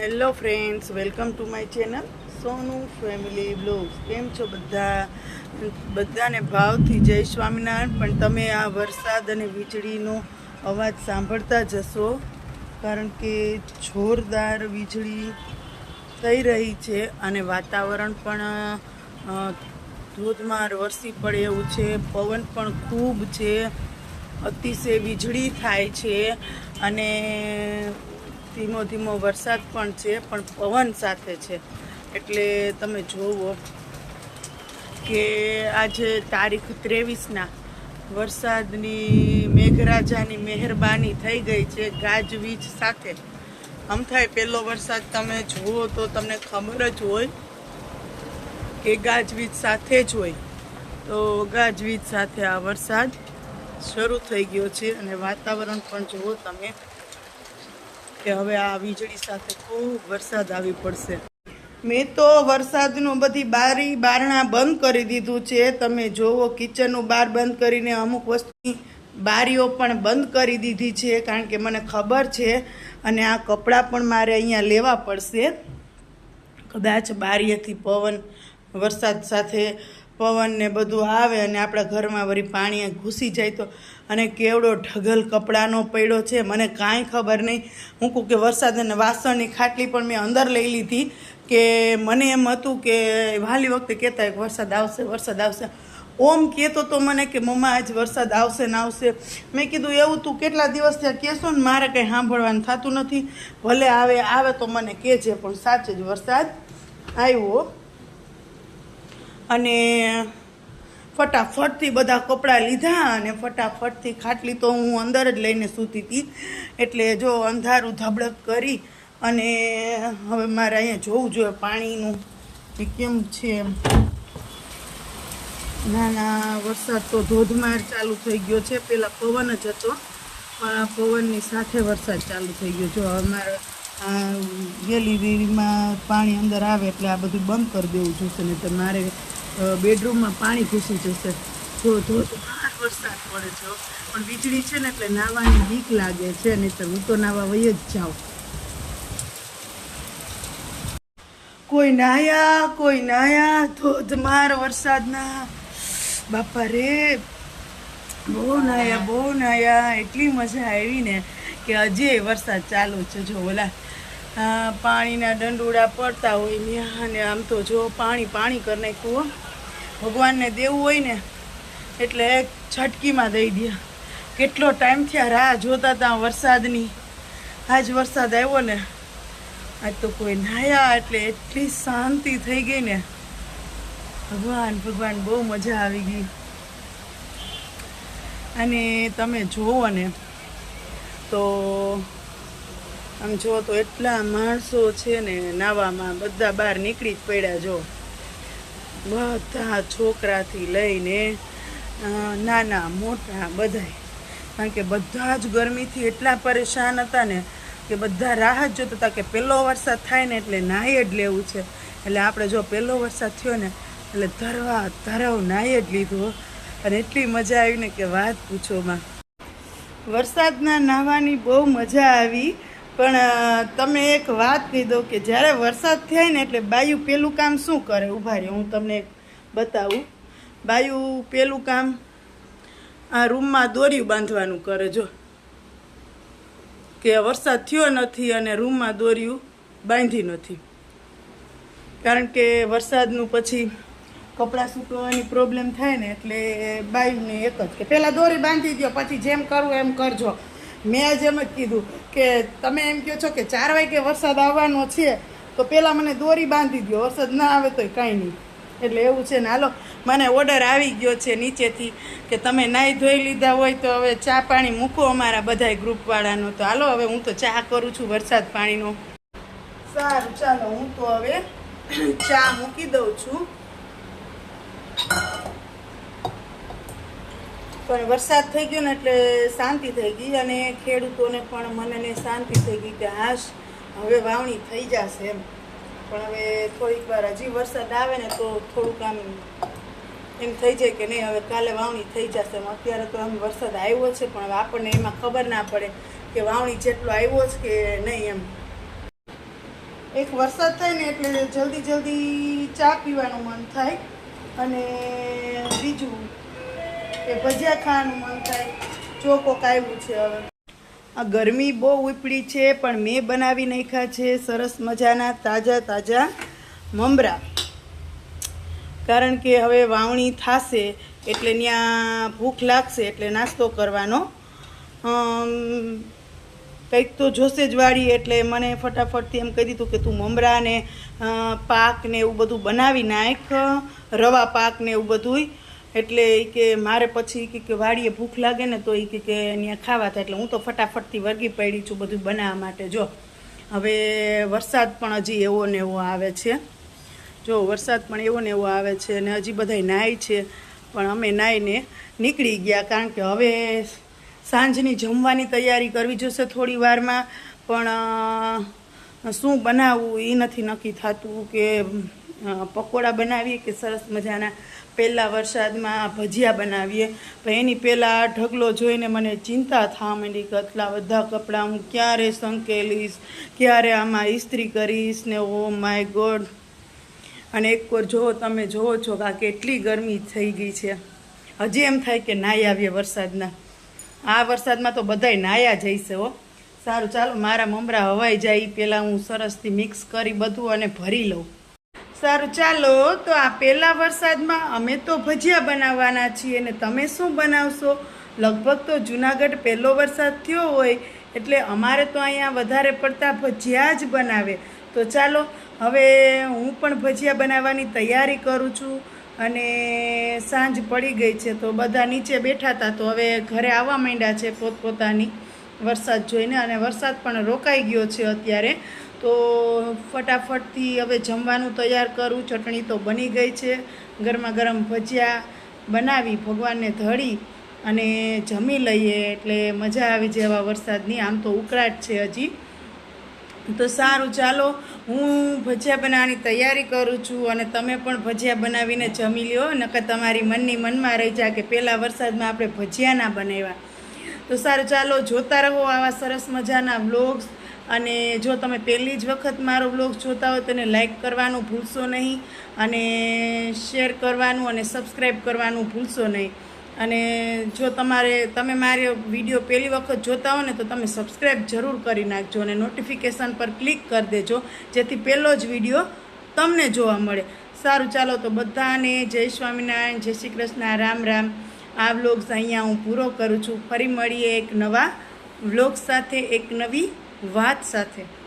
Hello friends, welcome to my channel Sonu family blogs. કેમ છો બધા? બધાને ભાવથી જય સ્વામિનારાયણ. પણ તમે આ વરસાદ અને વીજળીનો અવાજ સાંભળતા જશો, કારણ કે જોરદાર વીજળી થઈ રહી છે અને વાતાવરણ પણ ધોધમાર વરસી પડે એવું છે. પવન પણ ખૂબ છે. અતિશય વીજળી થાય છે. અને ધીમો ધીમો વરસાદ પણ છે, પણ પવન સાથે છે. એટલે તમે જોવો કે આજે તારીખ ત્રેવીસના વરસાદની મેઘરાજાની મહેરબાની થઈ ગઈ છે ગાજવીજ સાથે. આમ થાય પહેલો વરસાદ તમે જુઓ તો તમને ખબર જ હોય કે ગાજવીજ સાથે જ હોય. તો ગાજવીજ સાથે આ વરસાદ શરૂ થઈ ગયો છે અને વાતાવરણ પણ જુઓ તમે. કે હવે આ વીજળી સાથે ખૂબ વરસાદ આવી પડશે. મેં તો વરસાદનું બધી બારી બારણા બંધ કરી દીધું છે. તમે જોવો, કિચનનું બાર બંધ કરીને અમુક વસ્તુની બારીઓ પણ બંધ કરી દીધી છે, કારણ કે મને ખબર છે અને આ કપડાં પણ મારે અહીંયા લેવા પડશે. કદાચ બારીએથી પવન વરસાદ સાથે પવન ને બધું આવે અને આપણા ઘરમાં વળી પાણી ઘૂસી જાય તો અને કેવડો ઢગલ કપડાનો પડ્યો છે, મને કાંઈ ખબર નહીં. હું કહું કે વરસાદ અને વાસણની ખાટલી પણ મેં અંદર લઈ લીધી કે મને એમ હતું કે વાલી વખતે કહેતા કે વરસાદ આવશે વરસાદ આવશે. ઓમ કહેતો તો મને કે મમ્મા, આજ વરસાદ આવશે ને આવશે. મેં કીધું, એવું તું કેટલા દિવસ ત્યાં કહેશો ને? મારે કંઈ સાંભળવાનું થતું નથી. ભલે આવે આવે તો મને કહેજે, પણ સાચે જ વરસાદ આવ્યો. અને ફટાફટથી બધા કપડાં લીધા અને ફટાફટથી ખાટલી તો હું અંદર જ લઈને સૂતી હતી. એટલે જો અંધારું ધબડક કરી અને હવે મારે અહીંયા જોવું જોઈએ પાણીનું કે કેમ છે એમ. ના ના, વરસાદ તો ધોધમાર ચાલુ થઈ ગયો છે. પહેલાં પવન જ હતો, પણ આ પવનની સાથે વરસાદ ચાલુ થઈ ગયો. જો અમારે ગેલી ગેલેરીમાં પાણી અંદર આવે એટલે આ બધું બંધ કરી દેવું જોઈશે નહીં તો મારે બેડરૂમમાં પાણી ઘૂસી જશે. જો ધોધમાર વરસાદ પડે છે પણ વીજળી છે ને એટલે નાહવાની બીક લાગે છે નહીં તો હું તો નાવા વહી જ જાઉં. કોઈ નાયા કોઈ નાયા ધોધમાર વરસાદના. બાપા રે, બહુ નાયા બહુ નાયા. એટલી મજા આવી ને કે હજી વરસાદ ચાલુ છે. જો, ઓલા પાણીના દંડોળા પડતા હોય ને અને આમ તો જો પાણી પાણી કરી નાખ્યું. ભગવાનને દેવું હોય ને, એટલે એક છટકીમાં દઈ દે. કેટલો ટાઈમ થયા રાહ જોતા હતા વરસાદની. આજ વરસાદ આવ્યો ને, આજ તો કોઈ નાયા, એટલે એટલી શાંતિ થઈ ગઈ ને. ભગવાન ભગવાન, બહુ મજા આવી ગઈ. અને તમે જુઓ ને, તો આમ જુઓ તો એટલા માણસો છે ને, નાવામાં બધા બહાર નીકળી જ પડ્યા જો. બધા છોકરાથી લઈને નાના, મોટા બધાય. કારણ કે બધા જ ગરમીથી એટલા પરેશાન હતા ને કે બધા રાહ જ જોતા હતા કે પહેલો વરસાદ થાય ને એટલે નાહી જ લેવું છે. એટલે આપણે જો પહેલો વરસાદ થયો ને, એટલે ધરવા, ધરાવ નાહી જ લીધો. અને એટલી મજા આવી ને કે વાત પૂછોમાં વરસાદના નાહવાની બહુ મજા આવી. પણ તમે એક વાત કીધો કે જ્યારે વરસાદ થાય ને એટલે બાયું પેલું કામ શું કરે? ઊભા રહ્યો હું તમને બતાવું. બાયું પેલું કામ આ રૂમમાં દોરિયું બાંધવાનું કરે, જો. કે વરસાદ થયો નથી અને રૂમમાં દોર્યું બાંધી નથી. કારણ કે વરસાદનું પછી કપડાં સૂકવવાની પ્રોબ્લેમ થાય ને એટલે બાયુને એક જ કે પહેલાં દોરી બાંધી દો પછી જેમ કરવું એમ કરજો. મેં આજે એમ જ કીધું કે તમે એમ કહો છો કે ચાર વાગે વરસાદ આવવાનો છે, તો પહેલાં મને દોરી બાંધી દો વરસાદ ના આવે તોય કાંઈ નહીં. એટલે એવું છે ને હાલો, મને ઓર્ડર આવી ગયો છે નીચેથી કે તમે નાહી ધોઈ લીધા હોય તો હવે ચા પાણી મૂકો અમારા બધાય ગ્રુપવાળાનો તો હાલો, હવે હું તો ચા કરું છું વરસાદ પાણીનો. સારું, ચાલો, હું તો હવે ચા મૂકી દઉં છું. પણ વરસાદ થઈ ગયો ને એટલે શાંતિ થઈ ગઈ અને ખેડૂતોને પણ મનને શાંતિ થઈ ગઈ કે હાશ, હવે વાવણી થઈ જશે એમ. પણ હવે થોડીક વાર હજી વરસાદ આવે ને તો થોડુંક આમ એમ થઈ જાય કે નહીં, હવે કાલે વાવણી થઈ જશે એમ. અત્યારે તો આમ વરસાદ આવ્યો છે, પણ આપણને એમાં ખબર ના પડે કે વાવણી જેટલો આવ્યો છે કે નહીં એમ. એક વરસાદ થાય ને એટલે જલ્દી જલ્દી ચા પીવાનું મન થાય અને બીજું કે ભજીયા ખાવાનું મન થાય. જો કોક આવ્યું છે હવે. આ ગરમી બહુ ઉપડી છે, પણ મેં બનાવી નાખ્યા છે સરસ મજાના, તાજા તાજા મમરા. કારણ કે હવે વાવણી થશે, એટલે ત્યાં ભૂખ લાગશે, એટલે નાસ્તો કરવાનો. કંઈક તો જોશે જ વાળી, એટલે મને ફટાફટથી એમ કહી દીધું કે તું મમરા ને પાક ને એવું બધું બનાવી નાખ, રવા પાક ને એવું બધુંય. એટલે એ કે મારે પછી કે વાડીએ ભૂખ લાગે ને તો એ કે ત્યાં ખાવા થાય. એટલે હું તો ફટાફટથી વર્ગી પડી છું બધું બનાવવા માટે. જો, હવે વરસાદ પણ હજી એવો ને એવો આવે છે. જો, વરસાદ પણ એવો ને એવો આવે છે અને હજી બધાય નાય છે. પણ અમે નાહીને નીકળી ગયા કારણ કે હવે સાંજની જમવાની તૈયારી કરવી જોશે થોડી વારમાં. પણ શું બનાવવું એ નથી નક્કી થતું કે પકોડા બનાવીએ કે સરસ મજાના પહેલાં વરસાદમાં ભજીયા બનાવીએ. પણ એની પહેલાં ઢગલો જોઈને મને ચિંતા થવા માંડી કે આટલા બધા કપડાં હું ક્યારે સંકેલીશ? ક્યારે આમાં ઇસ્ત્રી કરીશ ને ઓ માય ગોડ. અને એક વાર જો તમે જોવો છો કે આ કેટલી ગરમી થઈ ગઈ છે. હજી એમ થાય કે નાહી આવીએ વરસાદના. આ વરસાદમાં તો બધાય નાયા જઈશે હો. સારું, ચાલો, મારા મમરા હવાઈ જાય પહેલાં હું સરસથી મિક્સ કરી બધું અને ભરી લઉં. સારું, ચાલો તો આ પહેલા વરસાદમાં અમે તો ભજીયા બનાવવાના છીએ અને તમે શું બનાવશો? લગભગ તો જુનાગઢ પહેલો વરસાદ થયો હોય, એટલે અમારે તો અહીંયા વધારે પડતા ભજીયા જ બનાવે. તો ચાલો, હવે હું પણ ભજીયા બનાવવાની તૈયારી કરું છું અને સાંજ પડી ગઈ છે તો બધા નીચે બેઠા હતા તો હવે ઘરે આવવા માંડ્યા છે પોતપોતાની વરસાદ જોઈને અને વરસાદ પણ રોકાઈ ગયો છે અત્યારે. તો ફટાફટથી હવે જમવાનું તૈયાર કરું. ચટણી તો બની ગઈ છે. ગરમા ગરમ ભજીયા બનાવી ભગવાનને ધળી અને જમી લઈએ એટલે મજા આવી જાય આવા વરસાદની. આમ તો ઉકળાટ છે હજી. તો સારું, ચાલો હું ભજીયા બનાવવાની તૈયારી કરું છું અને તમે પણ ભજીયા બનાવીને જમી લ્યો. નકર તમારી મનની મનમાં રહી જાય કે પહેલાં વરસાદમાં આપણે ભજીયા ના બનાવ્યા. તો સારું, ચાલો જોતા રહો આવા સરસ મજાના વ્લોગ્સ. અને જો તમે પહેલી જ વખત મારો વ્લોગ જોતા હોય તો એને લાઇક કરવાનું ભૂલશો નહીં અને શેર કરવાનું અને સબસ્ક્રાઈબ કરવાનું ભૂલશો નહીં. અને જો તમારે, તમે મારો વીડિયો પહેલી વખત જોતા હો ને તો તમે સબસ્ક્રાઈબ જરૂર કરી નાખજો અને નોટિફિકેશન પર ક્લિક કરી દેજો, જેથી પહેલો જ વીડિયો તમને જોવા મળે. સારું, ચાલો તો બધાને જય સ્વામિનારાયણ, જય શ્રી કૃષ્ણ, રામ રામ. આ વ્લોગ્સ અહીંયા હું પૂરો કરું છું. ફરી મળીએ એક નવા વ્લોગ સાથે, એક નવી વાત સાથે.